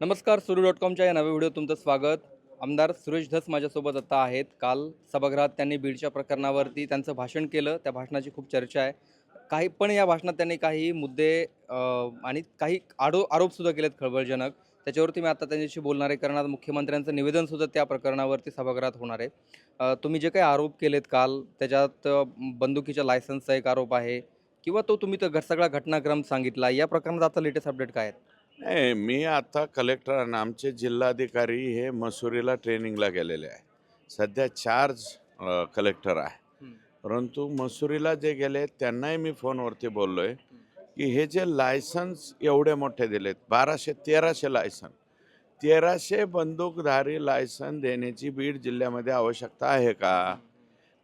नमस्कार सुरू डॉट कॉमच्या या नव्या व्हिडिओ तुमचं स्वागत. आमदार सुरेश धस माझ्यासोबत आता आहेत. काल सभागृहात त्यांनी बीडच्या प्रकरणावरती त्यांचं भाषण केलं. त्या भाषणाची खूप चर्चा आहे. काही पण या भाषणात त्यांनी काही मुद्दे आणि काही आडो आरोपसुद्धा केलेत खळबळजनक. त्याच्यावरती मी आता त्यांच्याशी बोलणार आहे. कारण आता मुख्यमंत्र्यांचं निवेदनसुद्धा त्या प्रकरणावरती सभागृहात होणार आहे. तुम्ही जे काही आरोप केलेत काल त्याच्यात बंदुकीच्या लायसन्सचा एक आरोप आहे किंवा तो तुम्ही तर सगळा घटनाक्रम सांगितला या प्रकरणात आता लेटेस्ट अपडेट काय आहेत? नाही मी आता कलेक्टर आणि आमचे जिल्हाधिकारी हे मसुरीला ट्रेनिंगला गेलेले आहे. सध्या चार्ज कलेक्टर आहे. परंतु मसुरीला जे गेले त्यांनाही मी फोनवरती बोललो आहे की हे जे लायसन्स एवढे मोठे दिलेत बाराशे तेराशे लायसन तेराशे बंदूकधारी लायसन देण्याची बीड जिल्ह्यामध्ये आवश्यकता आहे का?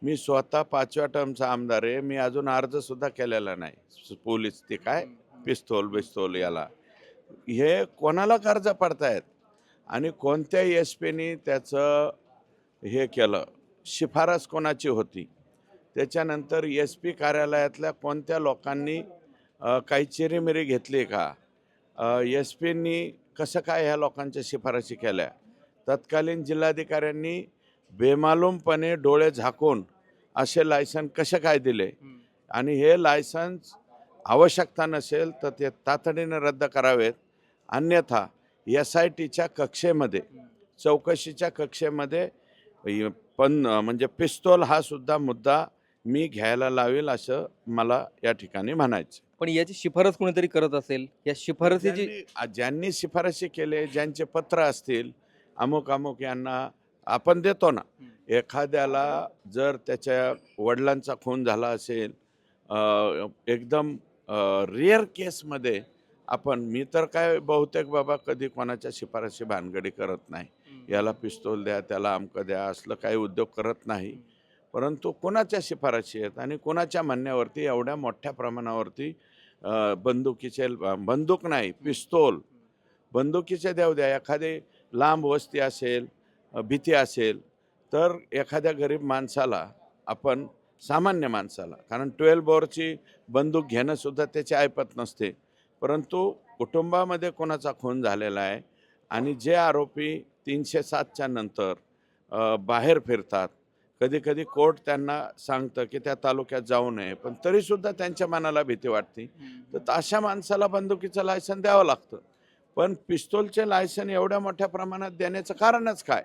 मी स्वतः पाचव्या टर्मचा आमदार आहे. मी अजून अर्जसुद्धा केलेला नाही. पोलीस ते काय? पिस्तोल बिस्तोल याला. हे कोणाला कर्ज पडतायत? आणि कोणत्या एस पीनी त्याचं हे केलं? शिफारस कोणाची होती? त्याच्यानंतर एस पी कार्यालयातल्या कोणत्या लोकांनी काही चिरीमिरी घेतली का? एस पींनी कसं काय ह्या लोकांच्या शिफारशी केल्या? तत्कालीन जिल्हाधिकाऱ्यांनी बेमालूमपणे डोळे झाकून असे लायसन कसे काय दिले? आणि हे लायसन्स आवश्यकता नसेल तर ते तातडीने रद्द करावेत. अन्यथा एस आय टीच्या कक्षेमध्ये चौकशीच्या कक्षेमध्ये पण म्हणजे पिस्तोल हा सुद्धा मुद्दा मी घ्यायला लावेल असं मला या ठिकाणी म्हणायचं. पण याची शिफारस कोणीतरी करत असेल? या शिफारसीची ज्यांनी ज्यांनी शिफारशी केले ज्यांचे पत्र असतील अमुक अमुक यांना आपण देतो ना. एखाद्याला जर त्याच्या वडिलांचा खून झाला असेल एकदम रिअर केसमध्ये आपण मी तर काय बहुतेक बाबा कधी कोणाच्या शिफारशी भानगडी करत नाही. याला पिस्तोल द्या त्याला अमकं द्या असलं काही उद्योग करत नाही. परंतु कोणाच्या शिफारशी आहेत आणि कोणाच्या म्हणण्यावरती एवढ्या मोठ्या प्रमाणावरती बंदुकीचे बंदूक नाही पिस्तोल बंदुकीचे देव द्या. एखादी लांब वस्ती असेल भीती असेल तर एखाद्या गरीब माणसाला आपण सामान्य माणसाला. कारण ट्वेल्व बोरची बंदूक घेणंसुद्धा त्याची ऐपत नसते. परंतु कुटुंबामध्ये कोणाचा खून झालेला आहे आणि जे आरोपी तीनशे सातच्या नंतर बाहेर फिरतात कधी कधी कोर्ट त्यांना सांगतं की त्या तालुक्यात जाऊ नये पण तरीसुद्धा त्यांच्या मनाला भीती वाटते. तर अशा माणसाला बंदुकीचं लायसन द्यावं लागतं. पण पिस्तोलचे लायसन एवढ्या मोठ्या प्रमाणात देण्याचं कारणच काय?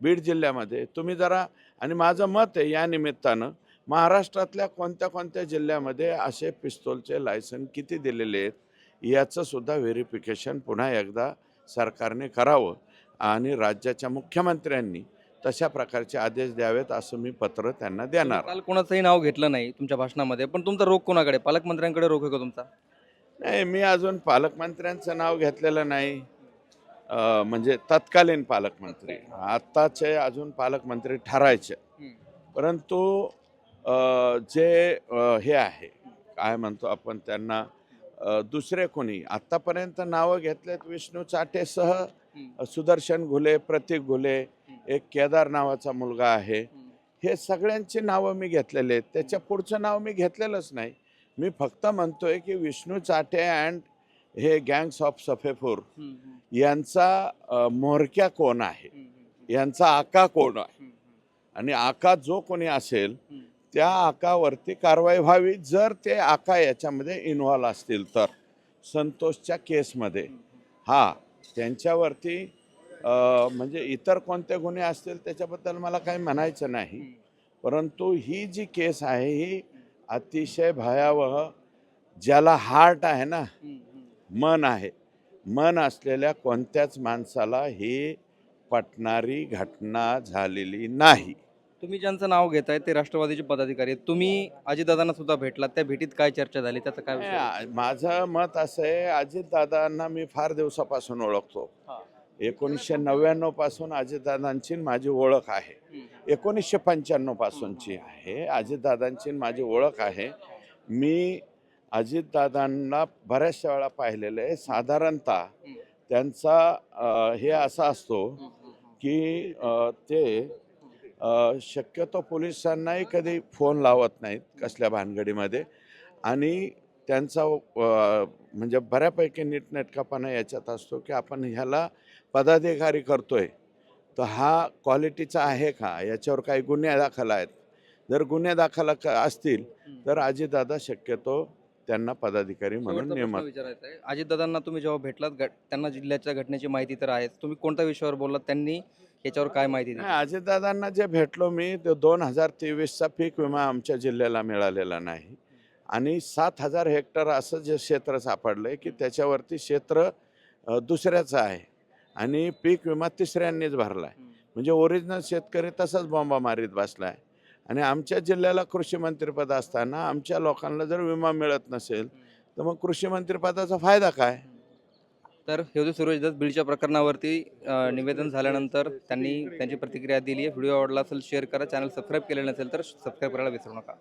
बीड जिल्ह्यामध्ये. तुम्ही जरा आणि माझं मत आहे या निमित्तानं महाराष्ट्रातल्या कोणत्या कोणत्या जिल्ह्यामध्ये असे पिस्तोलचे लायसन किती दिलेले आहेत याचं सुद्धा व्हेरिफिकेशन पुन्हा एकदा सरकारने करावं आणि राज्याच्या मुख्यमंत्र्यांनी तशा प्रकारचे आदेश द्यावेत असं मी पत्र त्यांना देणार काल कोणाचंही नाव घेतलं नाही तुमच्या भाषणामध्ये पण तुमचा रोख कोणाकडे? पालकमंत्र्यांकडे रोख आहे का तुमचा? नाही मी अजून पालकमंत्र्यांचं नाव घेतलेलं नाही. म्हणजे तत्कालीन पालकमंत्री. आत्ताचे अजून पालकमंत्री ठरायचे. परंतु जे हे आहे काय म्हणतो आपण त्यांना दुसरे कोणी आत्तापर्यंत नावं घेतलेत विष्णू चाटेसह सुदर्शन घुले प्रतीक घुले एक केदार नावाचा मुलगा आहे. हे सगळ्यांची नावं मी घेतलेले आहेत. त्याच्या पुढचं नाव मी घेतलेलंच नाही. मी फक्त म्हणतोय की विष्णू चाटे अँड हे गँग्स ऑफ सफेपूर यांचा अ, म्होरक्या कोण आहे? यांचा आका कोण आहे? आणि आका जो कोणी असेल त्या आकावरती कारवाई व्हावी. जर ते आका याच्यामध्ये इन्व्हॉल्व असतील तर. संतोषच्या केसमध्ये. हा त्यांच्यावरती म्हणजे इतर कोणते गुन्हे असतील त्याच्याबद्दल मला काही म्हणायचं नाही. परंतु ही जी केस आहे ही अतिशय भयावह ज्याला हार्ट आहे ना मन आहे. मन असलेल्या कोणत्याच माणसाला ही पटणारी घटना झालेली नाही. तुम्ही ज्यांचं नाव घेताय ते राष्ट्रवादीचे पदाधिकारी आहेत. तुम्ही अजितदादांना सुद्धा भेटलात. त्या भेटीत काय चर्चा झाली? त्याचं काय विषय? नाही, माझं मत असं आहे अजितदादांना मी फार दिवसापासून ओळखतो. हा. एकोणीसशे नव्याण्णवपासून अजितदादांची माझी ओळख आहे. एकोणीसशे पंच्याण्णव पासूनची आहे. अजितदादांची माझी ओळख आहे. मी अजितदादांना बऱ्याचशा वेळा पाहिलेलं आहे. साधारणतः त्यांचा अ, हे असा असतो की अ, ते शक्यतो पोलिसांनाही कधी फोन लावत नाहीत कसल्या भानगडीमध्ये. आणि त्यांचा म्हणजे बऱ्यापैकी नीटनेटकापणा याच्यात असतो की आपण ह्याला पदाधिकारी करतोय. तर हा क्वालिटीचा आहे का? याच्यावर काही गुन्हे दाखल आहेत. जर गुन्हे दाखल असतील तर अजितदादा शक्यतो त्यांना पदाधिकारी म्हणून नेमत. विचारायचा आहे. अजितदादांना तुम्ही जेव्हा भेटलात त्यांना जिल्ह्याच्या घटनेची माहिती तर आहेच. तुम्ही कोणत्या विषयावर बोललात? त्यांनी याच्यावर काय माहिती नाही. अजितदादांना जे भेटलो मी ते दोन हजार तेवीसचा पीक विमा आमच्या जिल्ह्याला मिळालेला नाही. आणि सात हजार हेक्टर असं जे क्षेत्र सापडलं आहे की त्याच्यावरती क्षेत्र दुसऱ्याचं आहे. आणि पीक विमा तिसऱ्यांनीच भरला आहे म्हणजे ओरिजिनल शेतकरी तसाच बॉम्बा मारीत बसला आहे आणि आमच्या जिल्ह्याला कृषी मंत्रिपद असताना आमच्या लोकांना जर विमा मिळत नसेल तर मग कृषी मंत्रिपदाचा फायदा काय? तर हे होते सुरेश दत्त बीडच्या प्रकरणावरती निवेदन झाल्यानंतर त्यांनी त्यांची प्रतिक्रिया दिली आहे. व्हिडिओ आवडला असेल शेअर करा. चॅनल सबस्क्राईब केले नसेल तर सबस्क्राईब करायला विसरू नका.